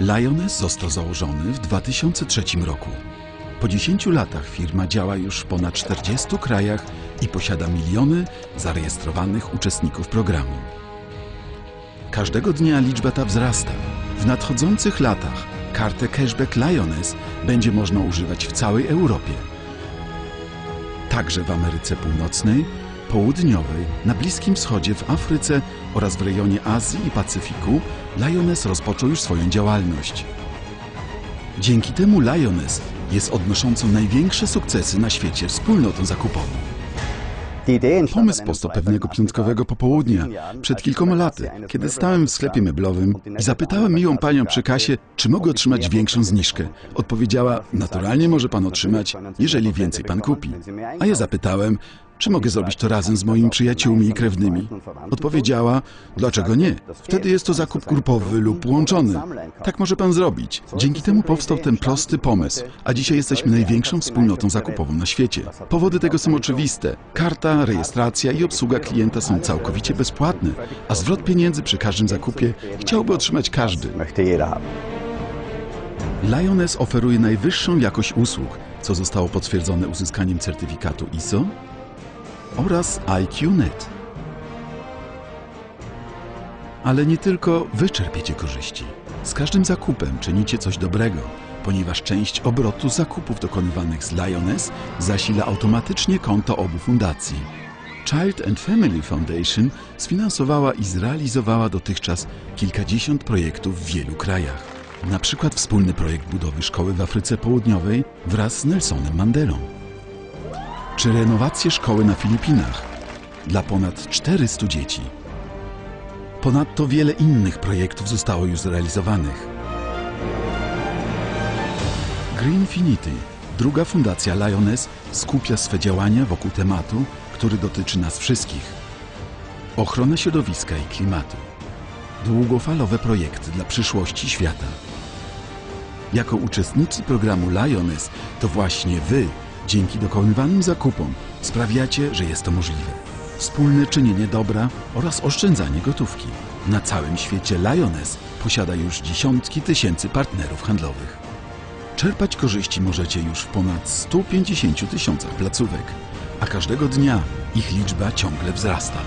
Lioness został założony w 2003 roku. Po 10 latach firma działa już w ponad 40 krajach i posiada miliony zarejestrowanych uczestników programu. Każdego dnia liczba ta wzrasta. W nadchodzących latach kartę cashback Lioness będzie można używać w całej Europie. Także w Ameryce Północnej, Południowej, na Bliskim Wschodzie, w Afryce oraz w rejonie Azji i Pacyfiku Lioness rozpoczął już swoją działalność. Dzięki temu Lioness jest odnoszącą największe sukcesy na świecie wspólnotą zakupową. Pomysł powstał pewnego piątkowego popołudnia, przed kilkoma laty, kiedy stałem w sklepie meblowym i zapytałem miłą panią przy kasie, czy mogę otrzymać większą zniżkę. Odpowiedziała, naturalnie może pan otrzymać, jeżeli więcej pan kupi. A ja zapytałem, czy mogę zrobić to razem z moimi przyjaciółmi i krewnymi. Odpowiedziała, dlaczego nie? Wtedy jest to zakup grupowy lub łączony. Tak może pan zrobić. Dzięki temu powstał ten prosty pomysł, a dzisiaj jesteśmy największą wspólnotą zakupową na świecie. Powody tego są oczywiste. Karta, rejestracja i obsługa klienta są całkowicie bezpłatne, a zwrot pieniędzy przy każdym zakupie chciałby otrzymać każdy. Lioness oferuje najwyższą jakość usług, co zostało potwierdzone uzyskaniem certyfikatu ISO oraz IQ.net. Ale nie tylko wy czerpiecie korzyści. Z każdym zakupem czynicie coś dobrego, ponieważ część obrotu zakupów dokonywanych z Lioness zasila automatycznie konto obu fundacji. Child and Family Foundation sfinansowała i zrealizowała dotychczas kilkadziesiąt projektów w wielu krajach. Na przykład wspólny projekt budowy szkoły w Afryce Południowej wraz z Nelsonem Mandelą czy renowację szkoły na Filipinach dla ponad 400 dzieci. Ponadto wiele innych projektów zostało już zrealizowanych. Greenfinity, druga fundacja Lioness, skupia swe działania wokół tematu, który dotyczy nas wszystkich. Ochrona środowiska i klimatu. Długofalowe projekty dla przyszłości świata. Jako uczestnicy programu Lioness to właśnie Wy, dzięki dokonywanym zakupom, sprawiacie, że jest to możliwe. Wspólne czynienie dobra oraz oszczędzanie gotówki. Na całym świecie Lioness posiada już dziesiątki tysięcy partnerów handlowych. Czerpać korzyści możecie już w ponad 150 tysiącach placówek, a każdego dnia ich liczba ciągle wzrasta.